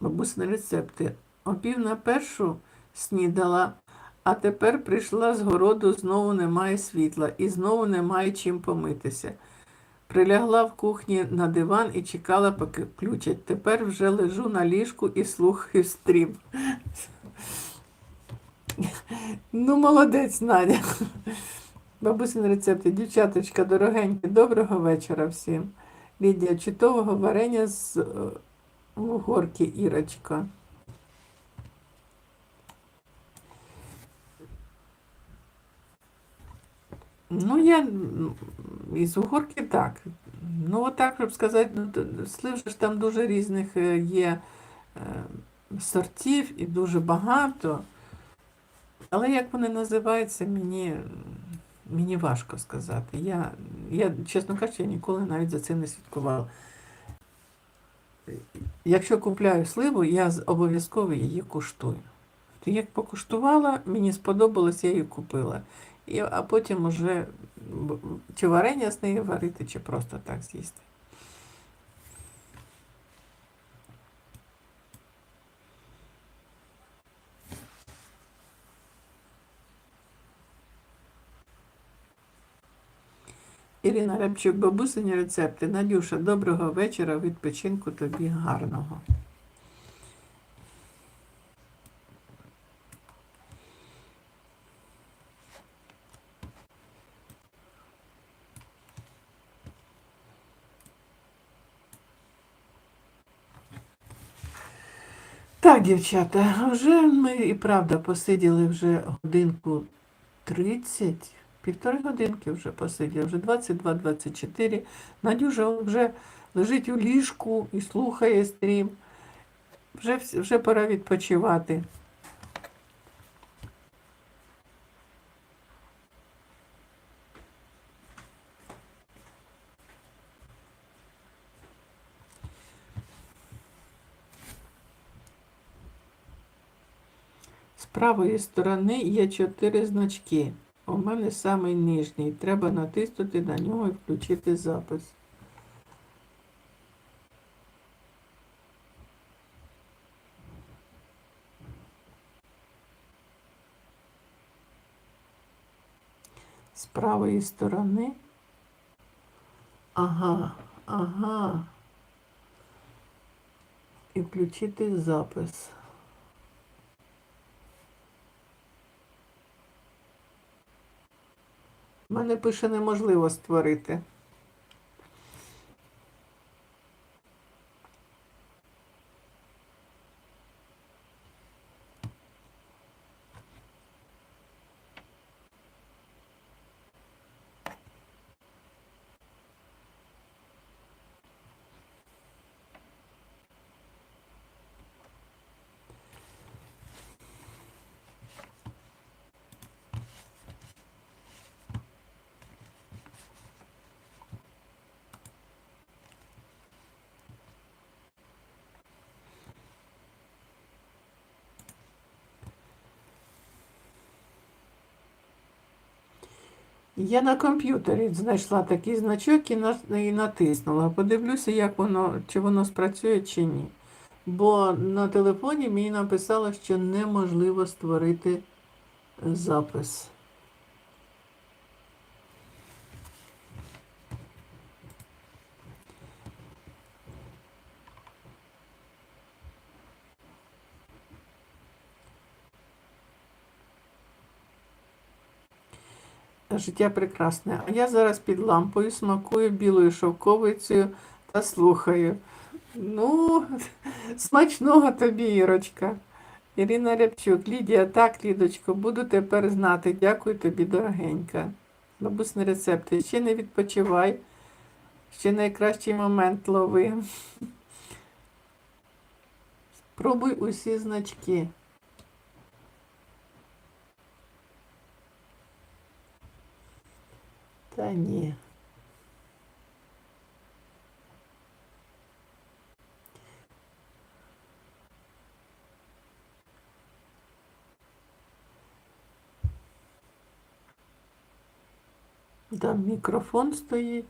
Бабусні рецепти. О пів на першу снідала, а тепер прийшла з городу, знову немає світла і знову немає чим помитися. Прилягла в кухні на диван і чекала, поки включать. Тепер вже лежу на ліжку і слухаю стрім. Ну, молодець, Надя. Бабусин рецепти. Дівчаточка, дорогенькі, доброго вечора всім. Лідія чутового варення з е, горки Ірочка. Ну, я із угорки так. Ну, отак, щоб сказати, ну, слив ж там дуже різних е, є е, сортів і дуже багато. Але як вони називаються, мені, мені важко сказати. Я, я, чесно кажучи, я ніколи навіть за цим не слідкувала. Якщо купляю сливу, я обов'язково її куштую. Як покуштувала, мені сподобалось, я її купила. І, а потім уже чи варення з нею варити, чи просто так з'їсти. Ірина Рябчук, бабусині рецепти. Надюша, доброго вечора, відпочинку тобі гарного. Так, дівчата, вже ми і правда посиділи вже годинку 30, півтори годинки вже посиділи, вже 22-24. Надюжа вже лежить у ліжку і слухає стрім. Вже, вже пора відпочивати. З правої сторони є чотири значки. У мене самий нижній. Треба натиснути на нього і включити запис. З правої сторони. Ага, ага. І включити запис. У мене пише неможливо створити. Я на комп'ютері знайшла такий значок і, на, і натиснула. Подивлюся, як воно, чи воно спрацює, чи ні. Бо на телефоні мені написало, що неможливо створити запис. Життя прекрасне. А я зараз під лампою смакую білою шовковицею та слухаю. Ну, смачного тобі, Ірочка. Ірина Рябчук, Лідія, так, Лідочко, буду тепер знати. Дякую тобі, дорогенька. Бабусні рецепти. Ще не відпочивай. Ще найкращий момент лови. Спробуй усі значки. Та ні. Там мікрофон стоїть.